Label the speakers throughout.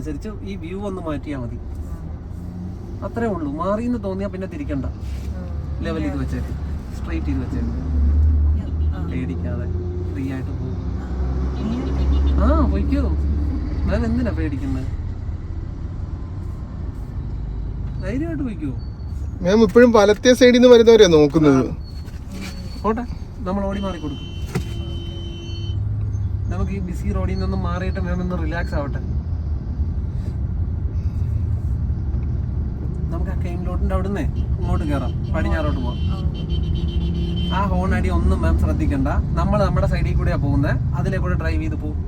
Speaker 1: അനുസരിച്ച് ഈ വ്യൂ ഒന്ന് മാറ്റിയാൽ മതി. അത്രേ ഉള്ളൂ. മാറി എന്ന് തോന്നിയാൽ പിന്നെ തിരിക്കണ്ട. ലെവൽ ചെയ്ത് വെച്ചേക്ക്. സ്ട്രെയിറ്റ് ചെയ്ത് വെച്ചേക്ക്. പേടിക്കാതെ ഫ്രീ ആയിട്ട് പോകും. ആ പോയിക്കോ. ഞാൻ എന്തിനാ പേടിക്കുന്നത് ധൈര്യമായിട്ട് പോയിക്കോ.
Speaker 2: മാം ഇപ്പോഴും പലത്തെ സൈഡിൽ നിന്ന് വരുന്നവരെ നോക്കുന്നത്.
Speaker 1: പോട്ടെ. നമ്മൾ ഓടി മാറി കൊടുക്കും. നമുക്ക് ഈ ബിസി റോഡിൽ നിന്നൊന്നും മാറിയിട്ട് മാം ഒന്ന് റിലാക്സ് ആവട്ടെ. ആ അവിടുന്ന് ഇങ്ങോട്ട് കയറാം. പടിഞ്ഞാറോട്ട് പോവാം. ആ ഹോൺ അടി ഒന്നും മാം ശ്രദ്ധിക്കണ്ട. നമ്മൾ നമ്മുടെ സൈഡിൽ കൂടെയാ പോകുന്നത് അതിലെ കൂടെ ഡ്രൈവ് ചെയ്ത് പോകും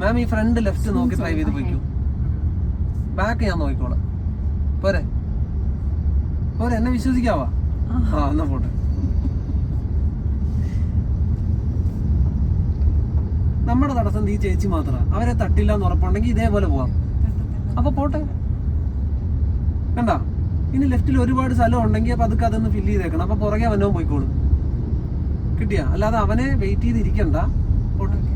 Speaker 1: മാം ഈ ഫ്രണ്ട് ലെഫ്റ്റ് നോക്കി ഡ്രൈവ് ചെയ്ത് പോയിക്കൂ. ബാക്ക് ഞാൻ നോക്കിക്കോളാം. പോരെ. പോരെ എന്നെ വിശ്വസിക്കാവാ? ആ എന്നാ പോട്ടെ. നമ്മുടെ തടസ്സം നീ ചേച്ചി മാത്രമാണ് അവരെ തട്ടില്ല എന്ന് ഉറപ്പുണ്ടെങ്കിൽ ഇതേപോലെ പോവാം. അപ്പൊ പോട്ടെ. കണ്ട? ഇനി ലെഫ്റ്റിൽ ഒരുപാട് സ്ഥലം ഉണ്ടെങ്കിൽ അപ്പൊ അതൊക്കെ അതൊന്ന് ഫില്ല് ചെയ്തേക്കണം. അപ്പൊ പുറകെ അവനവും പോയിക്കോളും. കിട്ടിയാ? അല്ലാതെ അവനെ വെയിറ്റ് ചെയ്തിരിക്കണ്ട. ഇരിക്കണ്ട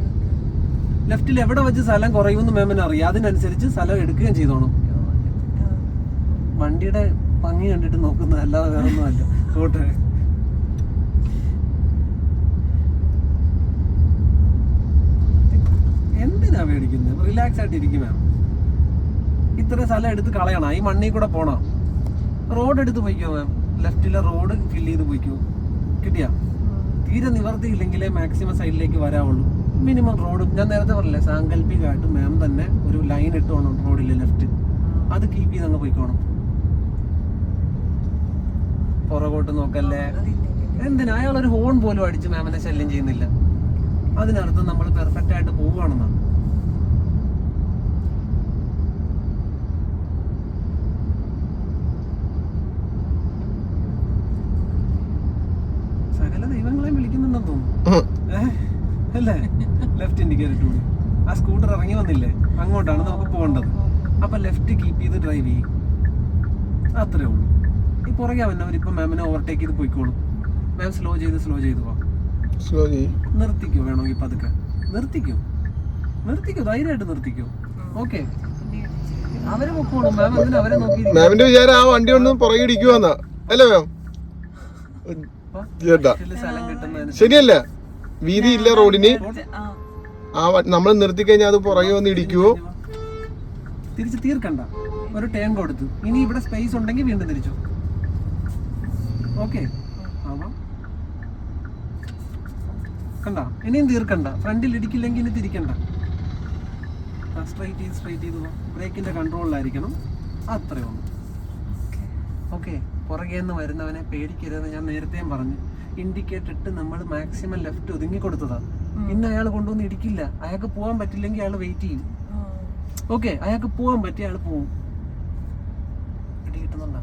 Speaker 1: ലെഫ്റ്റിൽ എവിടെ വെച്ച് സ്ഥലം കുറയുമെന്ന് മേമന് അറിയാം. അതിനനുസരിച്ച് സ്ഥലം എടുക്കുകയും ചെയ്തോണം വണ്ടിയുടെ ഭംഗി കണ്ടിട്ട് നോക്കുന്നത് അല്ലാതെ വേറെ ഒന്നുമല്ല പോട്ടെ. എന്തിനാ മേടിക്കുന്നത് റിലാക്സ് ആയിട്ട് ഇരിക്കും മാം ഇത്ര സ്ഥലം എടുത്ത് കളയണം. ഈ മണ്ണിൽ കൂടെ പോണം. റോഡ് എടുത്ത് പോയിക്കോ. മാം ലെഫ്റ്റിലെ റോഡ് ഫിൽ ചെയ്ത് പോയിക്കോ. കിട്ടിയാ? തീരെ നിവർത്തിയില്ലെങ്കിൽ മാക്സിമം സൈഡിലേക്ക് വരാവുള്ളൂ. മിനിമം റോഡ് ഞാൻ നേരത്തെ പറഞ്ഞില്ലേ സാങ്കല്പികമായിട്ട് മാം തന്നെ ഒരു ലൈൻ ഇട്ട് വേണം റോഡിൽ ലെഫ്റ്റ് അത് കീപ്പ് ചെയ്ത് അങ്ങ് പോയിക്കോണം. പുറകോട്ട് നോക്കല്ലേ? എന്തിനാ? അയാൾ ഒരു ഹോൺ പോലും അടിച്ച് മാമിനെ ശല്യം ചെയ്യുന്നില്ല. അതിനർത്ഥം നമ്മൾ പെർഫെക്റ്റ് ആയിട്ട് പോവുകയാണെന്നാണ് സകല ദൈവങ്ങളെയും വിളിക്കുന്നുണ്ടെന്ന് തോന്നുന്നു ഏഹ്? അല്ലേ ലെഫ്റ്റ് പറ്റുള്ളൂ ആ സ്കൂട്ടർ ഇറങ്ങി വന്നില്ലേ? അങ്ങോട്ടാണ് നമുക്ക് പോകേണ്ടത്. അപ്പം ലെഫ്റ്റ് കീപ്പ് ചെയ്ത് ഡ്രൈവ് ചെയ്യും. അത്രേ ഉള്ളൂ. ഈ പുറകെ അവൻ ഇപ്പൊ മാമിനെ ഓവർടേക്ക് ചെയ്ത് പോയിക്കോളും. മാം സ്ലോ ചെയ്ത് സ്ലോ ചെയ്ത് പോവാം.
Speaker 2: സ്ലോ ചെയ്യ്.
Speaker 1: നിർത്തിക്കോ വേണമെങ്കിൽ പതുക്കെ. നിർത്തിക്കോ. നിർത്തിക്കോ ധൈര്യമായിട്ട് നിർത്തിക്കോ. ഓക്കെ അവരെ പൊക്കോളും. മാം എന്തിനാ അവരെ നോക്കി
Speaker 2: മാമിന്റെ വിചാരം ആ വണ്ടി ഒന്ന് പുറകെ ഇടിക്കുവാന്നാ. അല്ലേ മാം ചേട്ടാ ശരിയല്ല? വീതി ഇല്ല റോഡിന് ആ നമ്മൾ നിർത്തി കഴിഞ്ഞാൽ അത് പുറകെ വന്ന് ഇടിക്കുവോ
Speaker 1: തിരിച്ച് തീർക്കണ്ട. ഒരു ടേം കൊടുത്തു. ഇനി ഇവിടെ സ്പേസ് ഉണ്ടെങ്കിൽ വീണ്ടും തിരിച്ചു. ഓക്കെ കണ്ട? ഇനിയും തീർക്കണ്ട. ഫ്രണ്ടിൽ ഇടിക്കില്ലെങ്കിൽ ഇനി തിരിക്കണ്ട. സ്ട്രൈറ്റ് ചെയ്ത് സ്ട്രൈറ്റ് ചെയ്ത് ബ്രേക്കിന്റെ കൺട്രോളിലായിരിക്കണം അത്രേ ഉള്ളൂ. ഓക്കെ പുറകെ നിന്ന് വരുന്നവനെ പേടിക്കരുതെന്ന് ഞാൻ നേരത്തെയും പറഞ്ഞു. ഇൻഡിക്കേറ്റ് ഇട്ട് നമ്മൾ മാക്സിമം ലെഫ്റ്റ് ഒതുങ്ങി കൊടുത്തതാ. പിന്നെ അയാൾ കൊണ്ടുവന്ന് ഇടിക്കില്ല. അയാൾക്ക് പോകാൻ പറ്റില്ലെങ്കിൽ അയാൾ വെയിറ്റ് ചെയ്യും. ഓക്കെ അയാൾക്ക് പോകാൻ പറ്റി അയാൾ പോവും. ഇടി കിട്ടുന്നുണ്ടോ?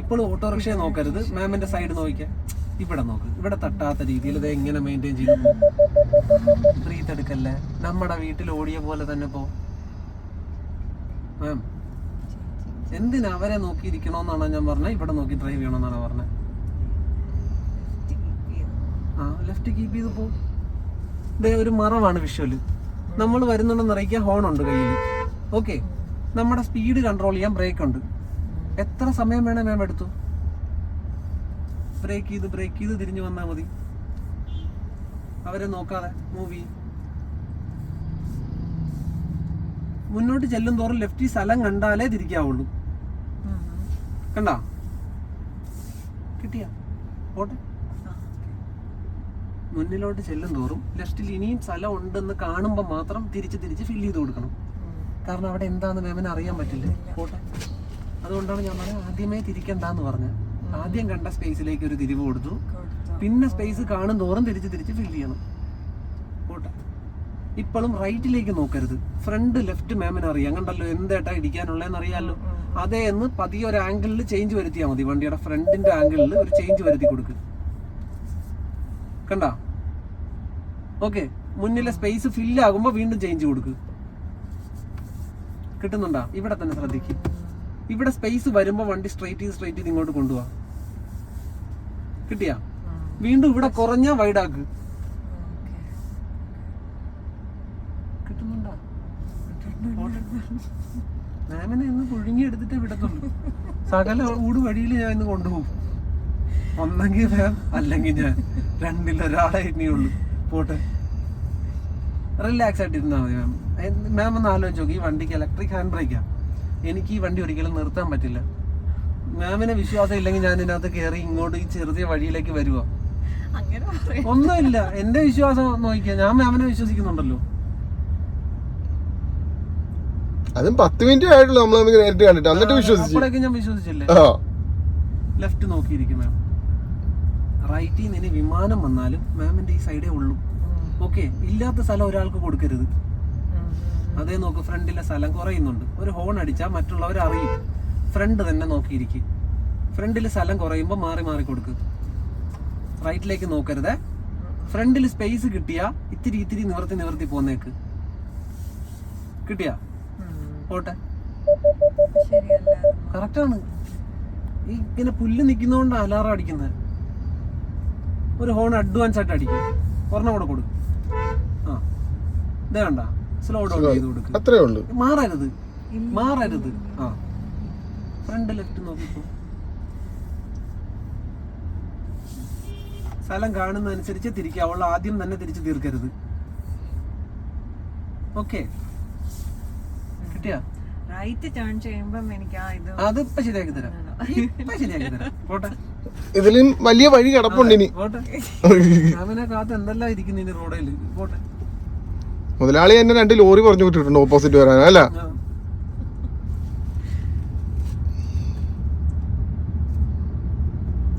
Speaker 1: ഇപ്പോഴും ഓട്ടോറിക്ഷയെ നോക്കരുത്. മാമിന്റെ സൈഡ് നോക്കിക്കാം. ഇവിടെ നോക്ക്. ഇവിടെ തട്ടാത്ത രീതിയിൽ ഇത് എങ്ങനെ മെയിന്റെയിൻ ചെയ്യുന്നു ബ്രീത്ത് എടുക്കല്ലേ? നമ്മുടെ വീട്ടിൽ ഓടിയ പോലെ തന്നെ പോ. മാം എന്തിനാ അവരെ നോക്കിയിരിക്കണോന്നാണ് ഞാൻ പറഞ്ഞത് ഇവിടെ നോക്കി ഡ്രൈവ് ചെയ്യണമെന്നാണ് പറഞ്ഞത് ആ ലെഫ്റ്റ് കീപ്പ് ചെയ്ത് പോ. ദേ ഒരു മറവാണ് വിഷ്വൽ നമ്മൾ വരുന്നുണ്ടെന്ന് അറിയിക്കാൻ ഹോൺ ഉണ്ട് കയ്യിൽ ഓക്കെ നമ്മുടെ സ്പീഡ് കൺട്രോൾ ചെയ്യാൻ ബ്രേക്ക് ഉണ്ട്. എത്ര സമയം വേണം മാം എടുത്തു? ബ്രേക്ക് ചെയ്ത് ബ്രേക്ക് ചെയ്ത് തിരിഞ്ഞു വന്നാൽ മതി. അവരെ നോക്കാതെ മൂവി മുന്നോട്ട് ചെല്ലും തോറും ലെഫ്റ്റ് സ്ഥലം കണ്ടാലേ തിരിക്കാവുള്ളൂ. കണ്ടാ? കിട്ടിയ? പോട്ടെ. മുന്നിലോട്ട് ചെല്ലും തോറും ലെഫ്റ്റിൽ ഇനിയും സ്ഥലം ഉണ്ടെന്ന് കാണുമ്പോൾ മാത്രം തിരിച്ച് തിരിച്ച് ഫില്ല് ചെയ്ത് കൊടുക്കണം. കാരണം അവിടെ എന്താന്ന് മാമിന് അറിയാൻ പറ്റില്ല? ഫോട്ടോ അതുകൊണ്ടാണ് ഞാൻ പറഞ്ഞത് ആദ്യമേ തിരിക്കണ്ടെന്ന് പറഞ്ഞത് ആദ്യം കണ്ട സ്പേസിലേക്ക് ഒരു തിരിവ് കൊടുത്തു. പിന്നെ സ്പേസ് കാണും തോറും തിരിച്ച് തിരിച്ച് ഫില്ല് ചെയ്യണം. പോട്ടെ. ഇപ്പോഴും റൈറ്റിലേക്ക് നോക്കരുത്. ഫ്രണ്ട് ലെഫ്റ്റ് മാമിന് അറിയാം. കണ്ടല്ലോ എന്തേട്ടാ ഇടിക്കാനുള്ളതെന്ന് അറിയാമല്ലോ അതേ എന്ന് പതിയെ ഒരു ആംഗിളിൽ ചേഞ്ച് വരുത്തിയാൽ മതി. വണ്ടിയുടെ ഫ്രണ്ടിന്റെ ആംഗിളിൽ ഒരു ചേഞ്ച് വരുത്തി കൊടുക്കുക കണ്ട? ഓക്കെ മുന്നിലെ സ്പേസ് ഫില്ല് ആകുമ്പോൾ വീണ്ടും ചേഞ്ച് കൊടുക്കുക കിട്ടുന്നുണ്ടോ? ഇവിടെ തന്നെ ശ്രദ്ധിക്കും. ഇവിടെ സ്പേസ് വരുമ്പോൾ വണ്ടി സ്ട്രൈറ്റ് ചെയ്ത് സ്ട്രൈറ്റ് ചെയ്ത് ഇങ്ങോട്ട് കൊണ്ടുപോവാ കിട്ടിയാ? വീണ്ടും ഇവിടെ കുറഞ്ഞ വൈഡാക്ക് കിട്ടുന്നുണ്ടാ. മാമിനെ ഇന്ന് പുഴുങ്ങിയെടുത്തിട്ടേ വിടത്തുള്ളൂ. സകല ഊട് വഴിയിൽ ഞാൻ ഇന്ന് കൊണ്ടുപോകും. ഒന്നെങ്കിൽ മാം അല്ലെങ്കിൽ ഞാൻ. രണ്ടിലൊരാളെ ഇനിയുള്ളൂ. പോട്ടെ. റിലാക്സ് ആയിട്ട് ഇരുന്നാൽ മതി മാം മാം ഒന്ന് ആലോചിച്ച് നോക്കി. ഈ വണ്ടിക്ക് ഇലക്ട്രിക് ഹാൻഡ് ബ്രേക്കാ എനിക്ക് ഈ വണ്ടി ഒരിക്കലും നിർത്താൻ പറ്റില്ല. മാമിനെ വിശ്വാസം ഇല്ലെങ്കിൽ ഞാൻ ഇതിനകത്ത് കയറി ഇങ്ങോട്ട് ഈ ചെറിയ വഴിയിലേക്ക് വരുവാ. ഒന്നുമില്ല. എന്റെ വിശ്വാസം നോക്കിയാ ഞാൻ മാമിനെ വിശ്വസിക്കുന്നുണ്ടല്ലോ.
Speaker 2: അതും പത്ത് മിനിറ്റ് ആയിട്ടുള്ളൂ നമ്മൾ നേരിട്ട് കണ്ടിട്ട്. എന്നിട്ട് വിശ്വസിച്ചു.
Speaker 1: ഞാൻ വിശ്വസിച്ചില്ലേ?
Speaker 2: ആ.
Speaker 1: ലെഫ്റ്റ് നോക്കിയിരിക്കും മാം റൈറ്റിൽ നിന്ന് ഇനി വിമാനം വന്നാലും മാമിന്റെ ഈ സൈഡേ ഉള്ളൂ. ഓക്കെ ഇല്ലാത്ത സ്ഥലം ഒരാൾക്ക് കൊടുക്കരുത്. അതേ നോക്ക് ഫ്രണ്ടിലെ സ്ഥലം കുറയുന്നുണ്ട്. ഒരു ഹോൺ അടിച്ചാൽ മറ്റുള്ളവർ അറിയും. ഫ്രണ്ട് തന്നെ നോക്കിയിരിക്കും. ഫ്രണ്ടിൽ സ്ഥലം കുറയുമ്പോൾ മാറി മാറി കൊടുക്ക്. റൈറ്റിലേക്ക് നോക്കരുതേ. ഫ്രണ്ടിൽ സ്പേസ് കിട്ടിയാ ഇത്തിരി ഇത്തിരി നിവർത്തി നിവർത്തി പോന്നേക്ക്. കിട്ടിയാ? പോട്ടെ. കറക്റ്റാണ് ഈ ഇങ്ങനെ പുല്ല് നിൽക്കുന്നതുകൊണ്ട് അലാറം അടിക്കുന്നത് ഒരു ഹോൺ അഡ്വാൻസ് ആയിട്ട് അടിക്കും. ഒരെണ്ണം കൂടെ കൊടുക്കും. ആ. ഇതേ വേണ്ട സ്ലോ ഡൗൺ ചെയ്ത് കൊടുക്കും.
Speaker 2: അത്രേ ഉള്ളൂ.
Speaker 1: മാറരുത്. മാറരുത്. ആ. ഫ്രണ്ട് ലെഫ്റ്റ് നോക്കിപ്പോ സ്ഥലം കാണുന്നതനുസരിച്ച് തിരിക്കാവുള്ള ആദ്യം തന്നെ തിരിച്ച് തീർക്കരുത്. ഓക്കെ കിട്ടിയാ?
Speaker 3: റൈറ്റ് ടേൺ ചെയ്യുമ്പം എനിക്ക് ആ ഇത്
Speaker 1: അതിപ്പോ ശരിയാക്കി തരാം. ഇപ്പൊ ശരിയാക്കി തരാം. പോട്ടെ.
Speaker 2: ഇതിലും വലിയ വഴി കിടപ്പുണ്ട് ഇനി. മുതലാളി എന്നെ രണ്ട് ലോറി പറഞ്ഞു വിട്ടിട്ടുണ്ട് ഓപ്പോസിറ്റ് വരാൻ അല്ല?
Speaker 1: ആ.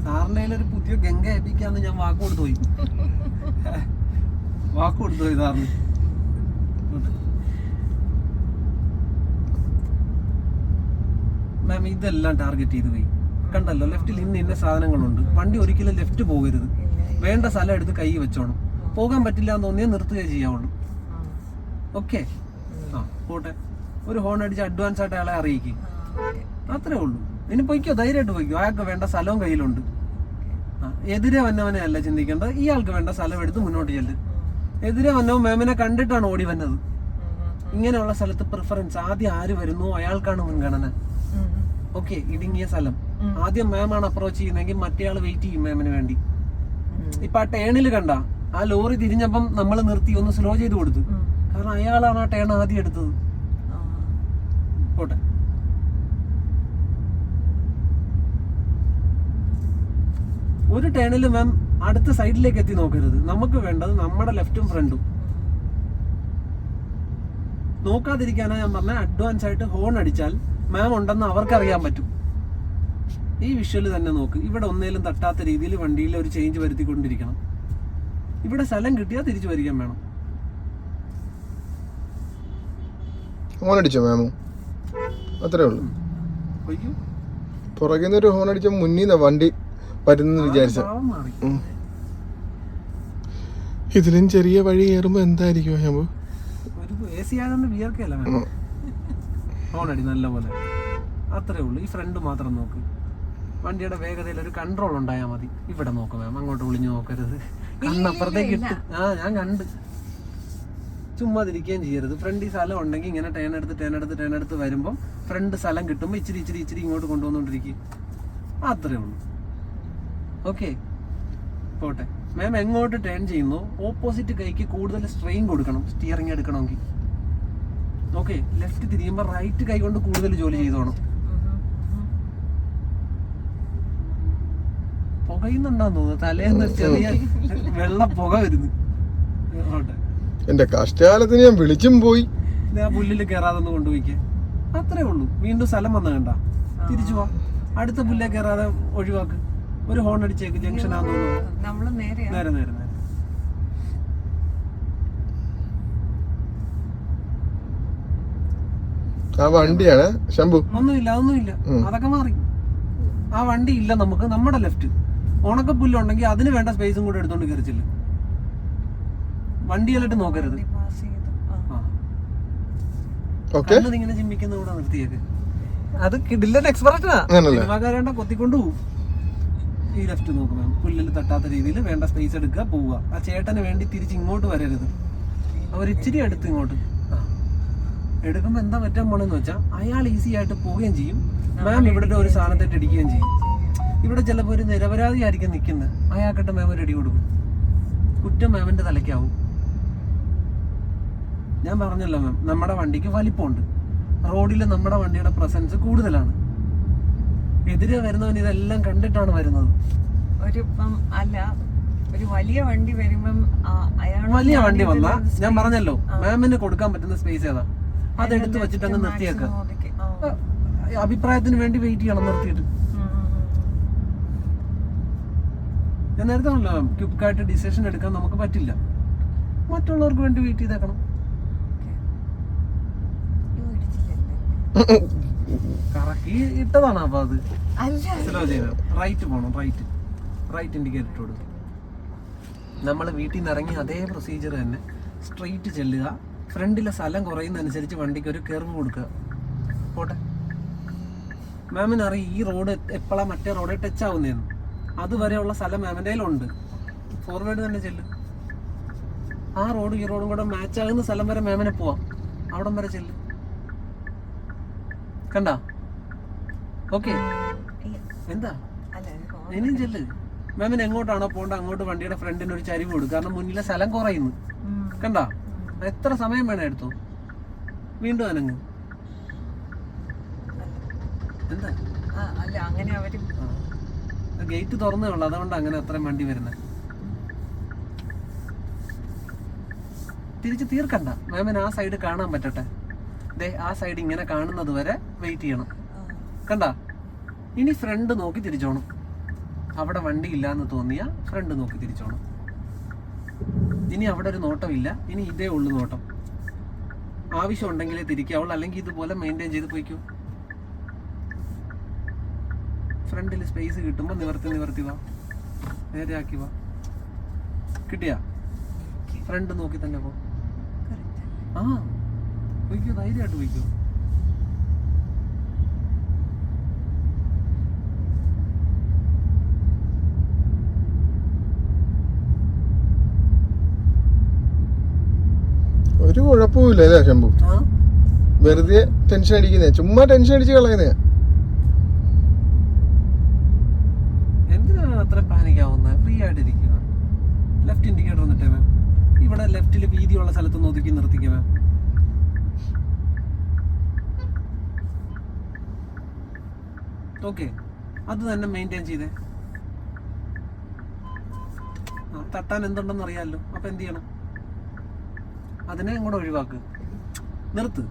Speaker 1: സാറിന്റെ കയ്യിൽ ഒരു പുതിയ ഗംഗ ഏൽപ്പിക്കാന്ന് ഞാൻ വാക്ക് കൊടുത്തു പോയി. വാക്ക് കൊടുത്തു പോയി സാറിന്. മാം ഇതെല്ലാം ടാർഗറ്റ് ചെയ്ത് പോയി. കണ്ടല്ലോ ലെഫ്റ്റിൽ ഇന്ന ഇന്ന സാധനങ്ങളുണ്ട്. വണ്ടി ഒരിക്കലും ലെഫ്റ്റ് പോകരുത്. വേണ്ട സ്ഥലം എടുത്ത് കൈ വെച്ചോണം. പോകാൻ പറ്റില്ല എന്ന് തോന്നിയാൽ നിർത്തുകയേ ചെയ്യാവുള്ളൂ. ഓക്കെ? ആ പോട്ടെ. ഒരു ഹോൺ അടിച്ച് അഡ്വാൻസ് ആയിട്ട് അയാളെ അറിയിക്കും. അത്രേ ഉള്ളൂ. ഇനി പൊയ്ക്കോ ധൈര്യമായിട്ട് പൊയ്ക്കോ. അയാൾക്ക് വേണ്ട സ്ഥലവും കയ്യിലുണ്ട്. ആ, എതിരെ വന്നവനെ അല്ല ചിന്തിക്കേണ്ടത് ഇയാൾക്ക് വേണ്ട സ്ഥലം എടുത്ത് മുന്നോട്ട് ചെല്ല്. എതിരെ വന്നവൻ മാമിനെ കണ്ടിട്ടാണ് ഓടി വന്നത്. ഇങ്ങനെയുള്ള സ്ഥലത്ത് പ്രിഫറൻസ് ആദ്യം ആര് വരുന്നു? അയാൾക്കാണ് മുൻഗണന. ഓക്കെ ഇടുങ്ങിയ സ്ഥലം. ആദ്യം മാമാണ് അപ്രോച്ച് ചെയ്യുന്നതെങ്കിൽ മറ്റേ വെയിറ്റ് ചെയ്യും മാമിന് വേണ്ടി. ഇപ്പൊ ആ ടേണിൽ കണ്ട ആ ലോറി തിരിഞ്ഞപ്പം നമ്മൾ നിർത്തി ഒന്ന് സ്ലോ ചെയ്ത് കൊടുത്തു. കാരണം അയാളാണ് ആ ടേൺ ആദ്യം എടുത്തത്. പോട്ടെ. ഒരു ടേണിൽ മാം അടുത്ത സൈഡിലേക്ക് എത്തി നോക്കരുത്. നമുക്ക് വേണ്ടത് നമ്മുടെ ലെഫ്റ്റും ഫ്രണ്ടും നോക്കാതിരിക്കാനാ ഞാൻ പറഞ്ഞ അഡ്വാൻസ് ആയിട്ട് ഹോൺ അടിച്ചാൽ മാം ഉണ്ടെന്ന് അവർക്ക് അറിയാൻ പറ്റും. ഈ വിഷ്വൽ തന്നെ നോക്ക്. ഇവിടെ ഒന്നേലും തട്ടാത്ത രീതിയിൽ വണ്ടിയിൽ ഒരു ചേഞ്ച് വരുത്തിക്കൊണ്ടിരിക്കണം. ഇവിടെ സ്ഥലം കിട്ടിയാൽ തിരിച്ചു വരിക്കാൻ വേണം.
Speaker 2: ഹോൺ അടിച്ചോ മാമു അത്രേ ഉള്ളൂ.
Speaker 1: അയ്യോ.
Speaker 2: പുറകിൽ നിന്ന് ഒരു ഹോൺ അടിച്ച മുന്നിൽ വണ്ടി വരുന്നെന്ന് വിചാരിച്ച. ഇതിലും ചെറിയ വഴി കയറുമ്പോ എന്തായിരിക്കും
Speaker 1: ആയതുകൊണ്ട് വിയർക്കല്ല നല്ല പോലെ അത്രേ ഉള്ളൂ. ഈ ഫ്രണ്ട് മാത്രം നോക്ക്. വണ്ടിയുടെ വേഗതയിൽ ഒരു കൺട്രോൾ ഉണ്ടായാൽ മതി. ഇവിടെ നോക്ക് മാം അങ്ങോട്ട് ഒളിഞ്ഞു നോക്കരുത്. കണ്ണപ്പുറത്തേക്ക് ഇട്ട് ആ ഞാൻ കണ്ട്. ചുമ്മാ തിരിക്കുകയും ചെയ്യരുത്. ഫ്രണ്ട് ഈ സ്ഥലം ഉണ്ടെങ്കിൽ ഇങ്ങനെ ടേൺ എടുത്ത് ടേൺ എടുത്ത് ടേൺ എടുത്ത് വരുമ്പോൾ ഫ്രണ്ട് സ്ഥലം കിട്ടുമ്പോൾ ഇച്ചിരി ഇച്ചിരി ഇച്ചിരി ഇങ്ങോട്ട് കൊണ്ടുവന്നുകൊണ്ടിരിക്കും അത്രേ ഉള്ളൂ. ഓക്കെ പോട്ടെ. മാം എങ്ങോട്ട് ടേൺ ചെയ്യുന്നു? ഓപ്പോസിറ്റ് കൈക്ക് കൂടുതൽ സ്ട്രെയിൻ കൊടുക്കണം. സ്റ്റിയറിംഗ് എടുക്കണമെങ്കിൽ. ഓക്കെ ലെഫ്റ്റ് തിരിയുമ്പോൾ റൈറ്റ് കൈ കൊണ്ട് കൂടുതൽ ജോലി ചെയ്തോണം പുകയുന്നുണ്ടാന്ന് തോന്നുന്നു. തലേന്ന് ചെറിയ വെള്ള പുക വരുന്നു. ഓട്ടെ.
Speaker 2: എന്റെ കഷ്ടകാലത്തിന് ഞാൻ വിളിച്ചും പോയി.
Speaker 1: ഞാൻ ആ പുല്ലിൽ കയറാതെ ഒന്ന് കൊണ്ടുപോയിക്കേ. അത്രേ ഉള്ളൂ. വീണ്ടും സ്ഥലം വന്ന കണ്ട. തിരിച്ചു പോവാ അടുത്ത പുല്ലേ കയറാതെ ഒഴിവാക്ക്. ഒരു ഹോൺ അടിച്ചേക്ക് ജംഗ്ഷൻ ആണെന്ന് തോന്നുന്നു.
Speaker 3: നമ്മൾ നേരെ
Speaker 1: നേരെ
Speaker 2: ആ വണ്ടിയാണ്. ശംഭു.
Speaker 1: ഒന്നുമില്ല അതൊന്നുമില്ല
Speaker 2: ഉം.
Speaker 1: അതൊക്കെ മാറി. ആ വണ്ടി ഇല്ല നമുക്ക്. നമ്മുടെ ലെഫ്റ്റ് ഉണക്കപ്പുല്ലുണ്ടെങ്കിൽ അതിന് വേണ്ട സ്പേസും കൂടെ എടുത്തോണ്ട് കയറിച്ചില്ല വണ്ടിയിലിട്ട് നോക്കരുത്. ഇങ്ങനെ ചിമ്മിക്കുന്ന കൂടെ നിർത്തിയേക്ക്. അത് കിടിലൻ എക്സ്പെർട്ടാ? സിനിമാക്കാരേണ്ട കൊത്തിക്കൊണ്ടു ഈ ലെഫ്റ്റ് നോക്കണം പുല്ലിൽ തട്ടാത്ത രീതിയിൽ വേണ്ട സ്പേസ് എടുക്കുക പോവുക. ആ ചേട്ടന് വേണ്ടി തിരിച്ച് ഇങ്ങോട്ട് വരരുത്. അവർ ഇച്ചിരി അടുത്ത് ഇങ്ങോട്ട്. എടുക്കുമ്പോൾ എടുക്കുമ്പോ എന്താ പറ്റാൻ പോണെന്ന് വെച്ചാൽ അയാൾ ഈസി ആയിട്ട് പോവുകയും ചെയ്യും. മാം ഇവിടെ ഒരു സാധനത്തിട്ട് ഇടിക്കുകയും ചെയ്യും. ഇവിടെ ചിലപ്പോൾ ഒരു നിരപരാധിയായിരിക്കും നിൽക്കുന്നത് അയാൾക്കിട്ട് മാം ഒരു അടി കൊടുക്കും. കുറ്റം മാമിന്റെ തലയ്ക്കാവും. ഞാൻ പറഞ്ഞല്ലോ മാം നമ്മുടെ വണ്ടിക്ക് വലിപ്പമുണ്ട്. റോഡിൽ നമ്മുടെ വണ്ടിയുടെ പ്രസൻസ് കൂടുതലാണ്. എതിരെ വരുന്നവൻ ഇതെല്ലാം കണ്ടിട്ടാണ് വരുന്നത്.
Speaker 3: ഒരു ഇപ്പം അല്ല ഒരു വലിയ വണ്ടി വരുമ്പം
Speaker 1: വലിയ വണ്ടി വന്നാ ഞാൻ പറഞ്ഞല്ലോ. മാമിന് കൊടുക്കാൻ പറ്റുന്ന സ്പേസ് ഏതാ? അതെടുത്ത് വെച്ചിട്ട് അങ്ങ് നിർത്തിയേക്കാം. അഭിപ്രായത്തിന് വേണ്ടി വെയിറ്റ് ചെയ്യണം നിർത്തിയിട്ട്. ഞാൻ നേരത്തെ പറഞ്ഞല്ലോ ക്യുക്കായിട്ട് ഡിസിഷൻ എടുക്കാൻ നമുക്ക് പറ്റില്ല. മറ്റുള്ളവർക്ക് വേണ്ടി വെയിറ്റ് ചെയ്തേക്കണം? കറക്കി ഇട്ടതാണ് അപ്പൊ അത്. സ്ലോ റൈറ്റ് പോണം റൈറ്റ് റൈറ്റ് ഇൻഡിക്കേറ്റർ കൊടുക്കും. നമ്മൾ വീട്ടിൽ നിന്ന് ഇറങ്ങി അതേ പ്രൊസീജിയർ തന്നെ. സ്ട്രെയിറ്റ് ചെല്ലുക. ഫ്രണ്ടിലെ സ്ഥലം കുറയുന്നതനുസരിച്ച് വണ്ടിക്ക് ഒരു കെർവ് കൊടുക്കുക. പോട്ടെ. മാമിനറിയാം ഈ റോഡ് എപ്പോഴാണ് മറ്റേ റോഡ് ടച്ച് ആവുന്നതെന്ന് അതുവരെയുള്ള സ്ഥലം അവന്റെ കയ്യിലുണ്ട്. ഫോർവേഡ് തന്നെ ചെല്ലും. ആ റോഡ് ഈ റോഡും കൂടെ മാച്ച് ആകുന്ന സ്ഥലം വരെ മേമനെ പോവാം. അവിടം വരെ ചെല്ലും. കണ്ട? ഓക്കെ എന്താ? ഇനിയും ചെല്ല്. മാമിന് എങ്ങോട്ടാണോ പോണ്ട അങ്ങോട്ട് വണ്ടിയുടെ ഫ്രണ്ടിന് ഒരു ചരിവ് കൊടുക്കും. കാരണം മുന്നിലെ സ്ഥലം കുറയുന്നു. കണ്ട? എത്ര സമയം വേണം എടുത്തു? വീണ്ടും അനങ്ങ്. എന്താ?
Speaker 3: അല്ല അങ്ങനെ അവർ
Speaker 1: ഗേറ്റ് തുറന്നേ ഉള്ളു. അതുകൊണ്ട് അങ്ങനെ അത്രയും വണ്ടി വരുന്നത് തിരിച്ച് തീർക്കണ്ട. മാമിന് ആ സൈഡ് കാണാൻ പറ്റട്ടെ. ദേ ആ സൈഡ് ഇങ്ങനെ കാണുന്നത് വരെ വെയിറ്റ് ചെയ്യണം. കണ്ട? ഇനി ഫ്രണ്ട് നോക്കി തിരിച്ചോണം. അവിടെ വണ്ടി ഇല്ലാന്ന് തോന്നിയ ഫ്രണ്ട് നോക്കി തിരിച്ചോണം. ഇനി അവിടെ ഒരു നോട്ടമില്ല. ഇനി ഇതേ ഉള്ളു നോട്ടം. ആവശ്യം ഉണ്ടെങ്കിലേ തിരിക്കാവുള്ളൂ. അല്ലെങ്കിൽ ഇതുപോലെ മെയിന്റെയിൻ ചെയ്ത് പോയിക്കോ. ഫ്രണ്ടിൽ സ്പേസ് കിട്ടുമ്പോൾ നിവർത്തി നിവർത്തി വാ. നേരെ ആക്കി വാ. കിട്ടിയാ? ഫ്രണ്ട് നോക്കി തന്നെ പോ. ആ പോയിക്കോ ധൈര്യമായിട്ട് പോയിക്കോ.
Speaker 2: ഒരു കുഴപ്പമില്ല അല്ലേ ശംഭു? വെറുതെ ടെൻഷൻ അടിക്കുന്നേ. ചുമ്മാ ടെൻഷൻ അടിച്ച് കളയുന്നേ.
Speaker 1: ലെഫ്റ്റ് ഇൻഡിക്കേറ്റർ വന്നിട്ടേ മാം ഇവിടെ ലെഫ്റ്റിൽ വീതിയുള്ള സ്ഥലത്ത് ഒതുക്കി നിർത്തിക്കേ മാം ഓക്കെ അത് തന്നെ മെയിന്റെയിൻ ചെയ്തേ. തട്ടാൻ എന്തുണ്ടെന്ന് അറിയാമല്ലോ അപ്പം എന്ത് ചെയ്യണം? അതിനെ അങ്ങോട്ട് ഒഴിവാക്ക്. നിർത്ത്.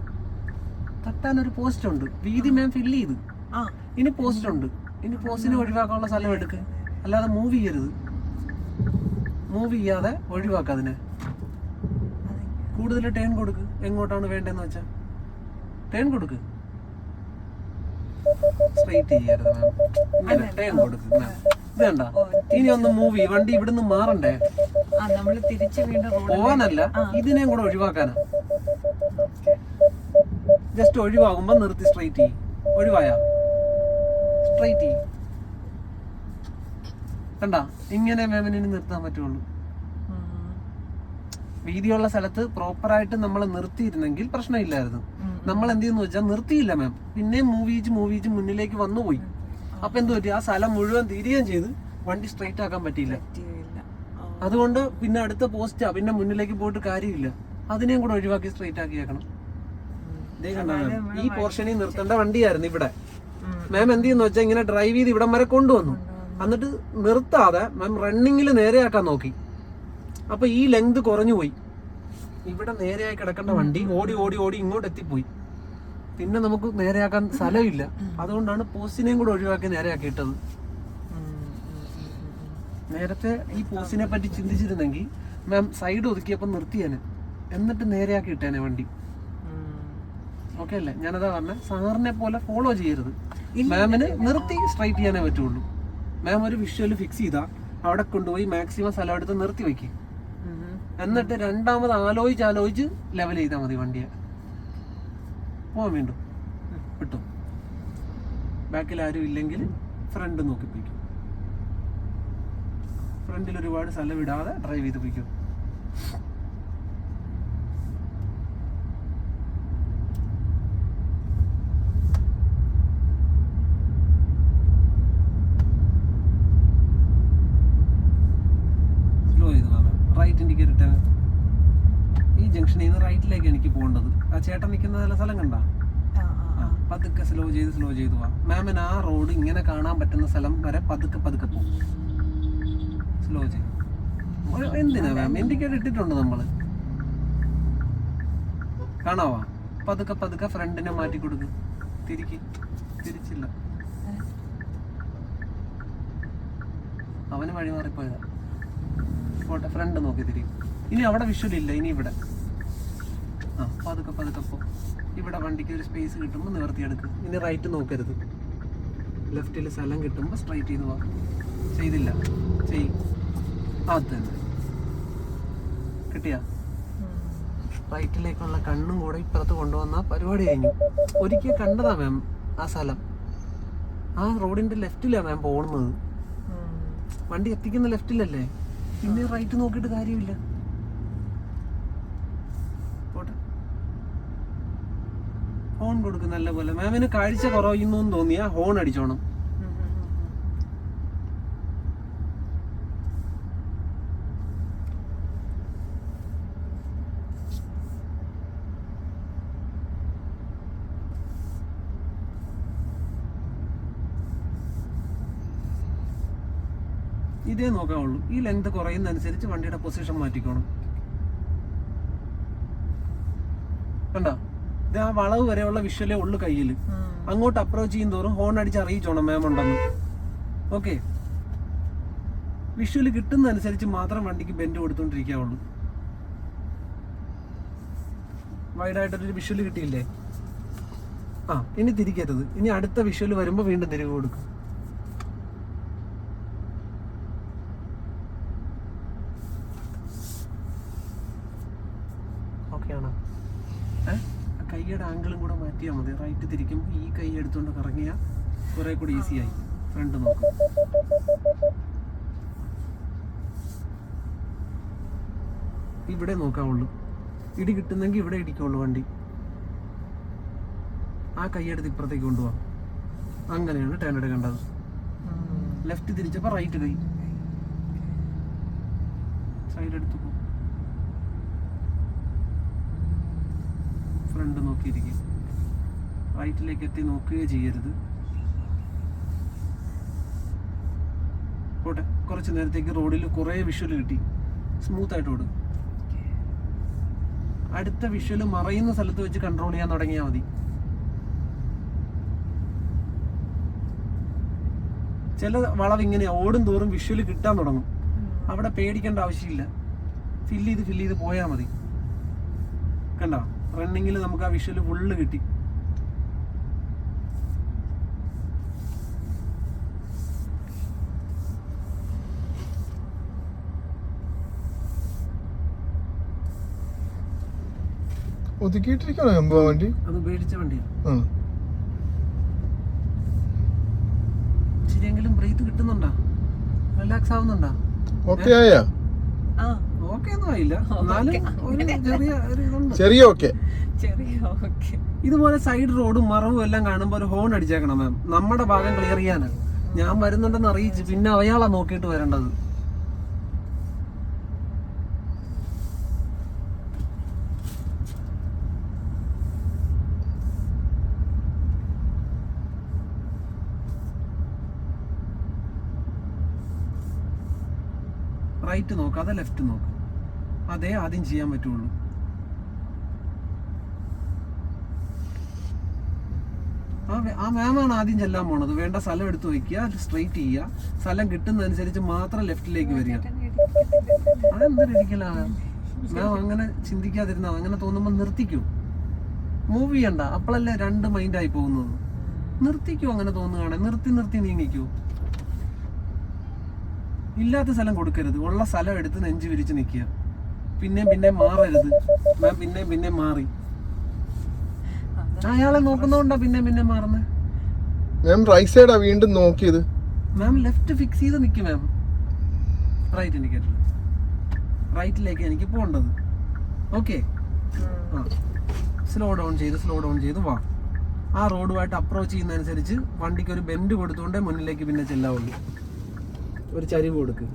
Speaker 1: തട്ടാൻ ഒരു പോസ്റ്റ് ഉണ്ട്. വീതി മാം ഫില്ല് ചെയ്ത്.
Speaker 3: ആ.
Speaker 1: ഇനി പോസ്റ്റ് ഉണ്ട്. ഇനി പോസ്റ്റിനെ ഒഴിവാക്കാനുള്ള സ്ഥലം എടുക്ക്. അല്ലാതെ മൂവ് ചെയ്യരുത്. മൂവ് ചെയ്യാതെ ഒഴിവാക്കുക അതിനെ. കൂടുതൽ ടേൺ കൊടുക്ക്. എങ്ങോട്ടാണ് വേണ്ടതെന്ന് വെച്ചാൽ ടേൺ കൊടുക്ക്. സ്ട്രൈറ്റ് ചെയ്യരുത് മാം ഇങ്ങനെ ടേൺ കൊടുക്ക് മാം ഇത് കണ്ട? ഇനി ഒന്ന് മൂവ് ചെയ്യും. വണ്ടി ഇവിടുന്ന് മാറണ്ടേ? പോവാനല്ല ഇതിനെയും കൂടെ ഒഴിവാക്കാനാ. ജസ്റ്റ് ഒഴിവാകുമ്പോ നിർത്തി സ്ട്രൈറ്റ് ചെയ്യും. ഒഴിവായ. സ്ട്രൈറ്റ് ചെയ്യും. കണ്ട? ഇങ്ങനെ മേമനിന് നിർത്താൻ പറ്റുള്ളൂ. വീതിയുള്ള സ്ഥലത്ത് പ്രോപ്പറായിട്ട് നമ്മൾ നിർത്തിയിരുന്നെങ്കിൽ പ്രശ്നമില്ലായിരുന്നു. നമ്മൾ എന്ത് ചെയ്യുന്നു വെച്ചാൽ നിർത്തിയില്ല മാം പിന്നെയും മൂവീജ് മൂവീജ് മുന്നിലേക്ക് വന്നു പോയി അപ്പൊ എന്ത് പറ്റി? ആ സ്ഥലം മുഴുവൻ തീരുകയും ചെയ്ത് വണ്ടി സ്ട്രെയിറ്റ് ആക്കാൻ പറ്റിയില്ല. അതുകൊണ്ട് പിന്നെ അടുത്ത പോസ്റ്റാ പിന്നെ മുന്നിലേക്ക് പോയിട്ട് കാര്യമില്ല. അതിനെയും കൂടെ ഒഴിവാക്കി സ്ട്രെയിറ്റ് ആക്കിയേക്കണം. ഈ പോർഷനിൽ നിർത്തേണ്ട വണ്ടിയായിരുന്നു ഇവിടെ. മാം എന്ത് ചെയ്യുന്നു വെച്ചാൽ ഇങ്ങനെ ഡ്രൈവ് ചെയ്ത് ഇവിടം വരെ കൊണ്ടുവന്നു. എന്നിട്ട് നിർത്താതെ മാം റണ്ണിങ്ങിൽ നേരെയാക്കാൻ നോക്കി. അപ്പൊ ഈ ലെങ്ത് കുറഞ്ഞു പോയി. ഇവിടെ നേരെയായി കിടക്കേണ്ട വണ്ടി ഓടി ഓടി ഓടി ഇങ്ങോട്ട് എത്തിപ്പോയി. പിന്നെ നമുക്ക് നേരെയാക്കാൻ സ്ഥലമില്ല. അതുകൊണ്ടാണ് പോസ്റ്റിനെയും കൂടെ ഒഴിവാക്കി നേരെയാക്കി ഇട്ടത്.
Speaker 3: ഉം, ഉം, ഉം, ഉം,
Speaker 1: നേരത്തെ ഈ പോസ്റ്റിനെ പറ്റി ചിന്തിച്ചിരുന്നെങ്കിൽ മാം സൈഡ് ഒതുക്കിയപ്പോൾ നിർത്തിയേനെ. എന്നിട്ട് നേരെയാക്കി ഇട്ടേനെ വണ്ടി. ഓക്കെ അല്ലേ? ഞാനതാ പറഞ്ഞ സാറിനെ പോലെ ഫോളോ ചെയ്യരുത്. മാമിന് നിർത്തി സ്ട്രൈറ്റ് ചെയ്യാനേ പറ്റുള്ളൂ. മാം ഒരു വിഷ്വൽ ഫിക്സ് ചെയ്താ. അവിടെ കൊണ്ടുപോയി മാക്സിമം സ്ഥലം എടുത്ത് നിർത്തി വെക്കും. എന്നിട്ട് രണ്ടാമത് ആലോചിച്ച് ആലോചിച്ച് ലെവൽ ചെയ്താൽ മതി വണ്ടിയെ. പോവാൻ വീണ്ടും. കിട്ടും. ബാക്കിൽ ആരും ഇല്ലെങ്കിൽ ഫ്രണ്ട് നോക്കി പോയിക്കും ഫ്രണ്ടിൽ ഒരുപാട് സ്ഥലം വിടാതെ ഡ്രൈവ് ചെയ്ത് പോയിക്കും ചേട്ടൻ നിൽക്കുന്ന നല്ല സ്ഥലം കണ്ട
Speaker 3: ആ, ആ, ആ.
Speaker 1: സ്ലോ ചെയ്തു പോവാം. മാമിന് ആ റോഡ് ഇങ്ങനെ കാണാൻ പറ്റുന്ന സ്ഥലം വരെ പതുക്കെ പതുക്കെ പോകും സ്ലോ ചെയ്യും. എന്തിനാ മാം ഇൻഡിക്കേറ്റർ ഇട്ടിട്ടുണ്ട് നമ്മൾ കാണാവാ? പതുക്കെ പതുക്കെ ഫ്രണ്ടിനെ മാറ്റി കൊടുക്കും. തിരിക്ക്. തിരിച്ചില്ല. അവന് വഴി മാറിപ്പോയതാ. പോട്ടെ ഫ്രണ്ട് നോക്കി തിരിക്കും. ഇനി അവിടെ വിഷ്വൽ ഇല്ല ഇനി ഇവിടെ. ആ പതുക്കെ പതുക്കെ പോ. ഇവിടെ വണ്ടിക്ക് ഒരു സ്പേസ് കിട്ടുമ്പോൾ നിവർത്തിയെടുക്കും ഇനി റൈറ്റ് നോക്കരുത്. ലെഫ്റ്റിൽ സ്ഥലം കിട്ടുമ്പോൾ സ്ട്രൈറ്റ് ചെയ്ത് പോകാം ചെയ്തില്ല. ചെയ്. അത് തന്നെ. കിട്ടിയ? റൈറ്റിലേക്കുള്ള കണ്ണും കൂടെ ഇപ്പുറത്ത് കൊണ്ടുവന്ന പരിപാടി കഴിഞ്ഞു ഒരിക്കൽ കണ്ടതാ മാം ആ സ്ഥലം. ആ റോഡിന്റെ ലെഫ്റ്റിലാ മാം പോകുന്നത് വണ്ടി എത്തിക്കുന്ന ലെഫ്റ്റിലല്ലേ പിന്നെ റൈറ്റ് നോക്കിയിട്ട് കാര്യമില്ല പോട്ടെ ഹോൺ കൊടുക്കും നല്ല പോലെ. മാമിന് കാഴ്ച കുറയുന്നു എന്ന് തോന്നിയാ ഹോൺ അടിച്ചോണം. ഇതേ നോക്കാവുള്ളൂ ഈ ലെങ്ത് കുറയുന്നതനുസരിച്ച് വണ്ടിയുടെ പൊസിഷൻ മാറ്റിക്കോണം. കണ്ട? ഇത് ആ വളവ് വരെയുള്ള വിഷ്വലേ ഉള്ളു കയ്യിൽ അങ്ങോട്ട് അപ്രോച്ച് ചെയ്യും തോറും ഹോൺ അടിച്ച് അറിയിച്ചോണം മാം ഉണ്ടെന്ന്. ഓക്കെ വിഷ്വൽ കിട്ടുന്നതനുസരിച്ച് മാത്രം വണ്ടിക്ക് ബെൻഡ് കൊടുത്തോണ്ടിരിക്കാവുള്ളൂ. വൈഡായിട്ടൊരു വിഷ്വൽ കിട്ടിയില്ലേ? ആ ഇനി തിരിക്കരുത്. ഇനി അടുത്ത വിഷ്വൽ വരുമ്പോൾ വീണ്ടും തിരികെ കൊടുക്കും ഓക്കെ ആണോ ഏ? ആ കൈയുടെ കൂടെ മതി റൈറ്റ് തിരിക്കുമ്പോൾ ഈ കൈ എടുത്തുകൊണ്ട് കറങ്ങിയാൽ കുറെ കൂടി ഈസി ആയി. ഫ്രണ്ട് നോക്കും. ഇവിടെ നോക്കാവുള്ളൂ. ഇടി കിട്ടുന്നെങ്കിൽ ഇവിടെ ഇടിക്കുള്ളൂ വണ്ടി. ആ കൈയെടുത്ത് ഇപ്പുറത്തേക്ക് കൊണ്ടുപോകാം അങ്ങനെയാണ് ടേൺ എടുക്കേണ്ടത്. ലെഫ്റ്റ് തിരിച്ചപ്പോൾ റൈറ്റ് കൈ. സൈഡ് എടുത്തു പോകും ഫ്രണ്ട് നോക്കിയിരിക്കും. റൈറ്റിലേക്ക് എത്തി നോക്കുകയോ ചെയ്യരുത്. പോട്ടെ കുറച്ച് നേരത്തേക്ക് റോഡിൽ കുറേ വിഷ്വൽ കിട്ടി. സ്മൂത്ത് ആയിട്ട് ഓടും. അടുത്ത വിഷ്വൽ മറയുന്ന സ്ഥലത്ത് വെച്ച് കൺട്രോൾ ചെയ്യാൻ തുടങ്ങിയാൽ മതി. ചില വളവ് ഇങ്ങനെ ഓടും തോറും വിഷ്വൽ കിട്ടാൻ തുടങ്ങും. അവിടെ പേടിക്കേണ്ട ആവശ്യമില്ല. ഫില്ല് ചെയ്ത് ഫില്ല് ചെയ്ത് പോയാൽ മതി. കണ്ടോ? റണ്ണിങ്ങിൽ നമുക്ക് ആ വിഷ്വൽ ഫുള്ള് കിട്ടി.
Speaker 2: ഒതുക്കിയിട്ടിരിക്കണോ എമ്പോ വണ്ടി?
Speaker 1: അത് ഉപേക്ഷിച്ച വണ്ടിയാണ്
Speaker 2: ആ.
Speaker 1: ശരിയെങ്കിലും ബ്രീത്ത് കിട്ടുന്നുണ്ടോ? റിലാക്സ് ആവുന്നുണ്ടോ?
Speaker 2: ഓക്കെ ആയാ?
Speaker 3: ആ
Speaker 1: ഓക്കെ ഒന്നും ആയില്ല. എന്നാലും ഒരു ചെറിയ ഒരു ഇതുണ്ട്.
Speaker 2: ചെറിയ ഓക്കെ
Speaker 3: ചെറിയ ഓക്കെ
Speaker 1: ഇതുപോലെ സൈഡ് റോഡും മറവും എല്ലാം കാണുമ്പോൾ ഒരു ഹോൺ അടിച്ചേക്കണം മാം നമ്മുടെ ഭാഗം ക്ലിയർ ചെയ്യാനാണ് ഞാൻ വരുന്നുണ്ടെന്ന് അറിയിച്ച് പിന്നെ അയാളാ നോക്കിയിട്ട് വരേണ്ടത്. റൈറ്റ് നോക്കാതെ ലെഫ്റ്റ് നോക്ക്. അതേ ആദ്യം ചെയ്യാൻ പറ്റുള്ളൂ. ആ മാമാണ് ആദ്യം ചെല്ലാൻ പോണത്. വേണ്ട സ്ഥലം എടുത്ത് വെക്കുക സ്ട്രെയിറ്റ് ചെയ്യുക. സ്ഥലം കിട്ടുന്നതനുസരിച്ച് മാത്രം ലെഫ്റ്റിലേക്ക് വരിക. അതെന്തൊരു മാം അങ്ങനെ ചിന്തിക്കാതിരുന്ന അങ്ങനെ തോന്നുമ്പോൾ നിർത്തിക്കും. മൂവ് ചെയ്യണ്ട. അപ്പോഴല്ലേ രണ്ട് മൈൻഡായി പോകുന്നത്. നിർത്തിക്കൂ അങ്ങനെ തോന്നുകയാണെ. നിർത്തി നിർത്തി നീങ്ങിക്കൂ. ഇല്ലാത്ത സ്ഥലം കൊടുക്കരുത്. ഉള്ള സ്ഥലം എടുത്ത് നെഞ്ചു വിരിച്ച് നിൽക്കുക. പിന്നെ പിന്നെ മാറരുത്. മാം പിന്നെ പിന്നെ മാറി. അയാളെ നോക്കുന്നോണ്ടാ പിന്നെ പിന്നെ മാറുന്നത്
Speaker 2: മാം റൈറ്റ് സൈഡാ വീണ്ടും നോക്കിയത്.
Speaker 1: മാം ലെഫ്റ്റ് ഫിക്സ് ചെയ്ത് നിൽക്കും മാം. റൈറ്റ് ഇൻഡിക്കേറ്റർ റൈറ്റിലേക്ക് എനിക്ക് പോകേണ്ടത്. ഓക്കെ ആ. സ്ലോ ഡൗൺ ചെയ്ത് സ്ലോ ഡൗൺ ചെയ്ത് വാ. ആ റോഡുമായിട്ട് അപ്രോച്ച് ചെയ്യുന്നതനുസരിച്ച് വണ്ടിക്ക് ഒരു ബെൻഡ് കൊടുത്തുകൊണ്ടേ മുന്നിലേക്ക് പിന്നെ ചെല്ലാവുള്ളൂ. ഒരു ചരിവ് കൊടുക്ക്.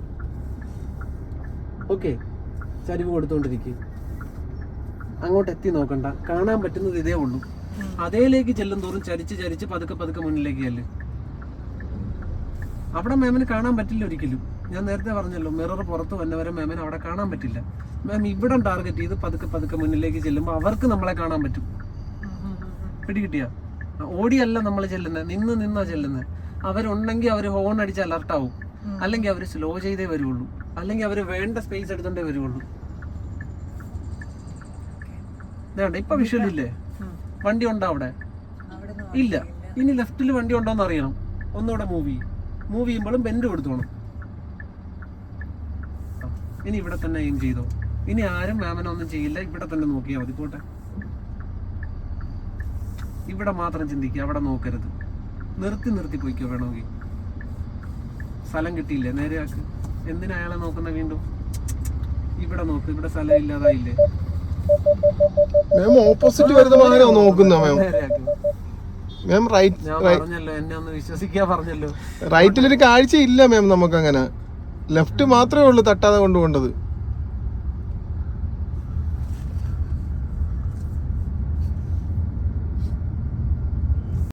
Speaker 1: ഓക്കെ. ചരിവ് കൊടുത്തോണ്ടിരിക്കുക അങ്ങോട്ട് എത്തി നോക്കണ്ട. കാണാൻ പറ്റുന്നത് ഇതേ ഉള്ളൂ. അതേലേക്ക് ചെല്ലും തോറും ചരിച്ച് ചരിച്ച് പതുക്കെ പതുക്കെ മുന്നിലേക്ക് ചെല്ലും. അവിടെ മാമിന് കാണാൻ പറ്റില്ല ഒരിക്കലും. ഞാൻ നേരത്തെ പറഞ്ഞല്ലോ മിറർ പുറത്ത് വന്നവരെ മാമിന് അവിടെ കാണാൻ പറ്റില്ല. മാം ഇവിടെ ടാർഗറ്റ് ചെയ്ത് പതുക്കെ പതുക്കെ മുന്നിലേക്ക് ചെല്ലുമ്പോൾ അവർക്ക് നമ്മളെ കാണാൻ പറ്റും. പിടികിട്ടിയ? ഓടിയല്ല നമ്മൾ ചെല്ലുന്നത് നിന്ന് നിന്നാ ചെല്ലുന്നത് അവരുണ്ടെങ്കിൽ അവർ ഹോൺ അടിച്ച് അലർട്ട് ആവും. അല്ലെങ്കിൽ അവർ സ്ലോ ചെയ്തേ വരുള്ളൂ. അല്ലെങ്കിൽ അവർ വേണ്ട സ്പേസ് എടുത്തോണ്ടേ വരുള്ളൂ. വേണ്ട ഇപ്പൊ വിഷ്വൽ ഇല്ലേ? വണ്ടി ഉണ്ടോ അവിടെ? ഇല്ല. ഇനി ലെഫ്റ്റിൽ വണ്ടി ഉണ്ടോന്ന് അറിയണം. ഒന്നുകൂടെ മൂവ് ചെയ്യും. മൂവ് ചെയ്യുമ്പോഴും ബെൻഡ് കൊടുത്തോണം. ഇനി ഇവിടെ തന്നെ എയിം ചെയ്തോ. ഇനി ആരും മാമനെ ഒന്നും ചെയ്യില്ല. ഇവിടെ തന്നെ നോക്കിയാൽ മതി. പോട്ടെ. ഇവിടെ മാത്രം ചിന്തിക്കുക അവിടെ നോക്കരുത്. നിർത്തി നിർത്തി പോയിക്കോ വേണമെങ്കിൽ. സ്ഥലം കിട്ടിയില്ലേ ആക്ക്. എന്തിനാ അയാളെ നോക്കുന്ന വീണ്ടും? ഇവിടെ നോക്ക് ഇവിടെ സ്ഥലം ഇല്ലാതായില്ലേ?
Speaker 2: മാം ഓപ്പോസിറ്റ് വരുന്ന വാഹനം നോക്കുന്ന മാം മാം റൈറ്റ്
Speaker 1: ഞാൻ പറഞ്ഞല്ലോ എന്നെ ഒന്ന് വിശ്വസിക്കാ പറഞ്ഞല്ലോ.
Speaker 2: റൈറ്റിലൊരു കാഴ്ച ഇല്ല മാം നമുക്ക് അങ്ങനെ ലെഫ്റ്റ് മാത്രമേ ഉള്ളൂ തട്ടാതെ കൊണ്ടുപോകേണ്ടത്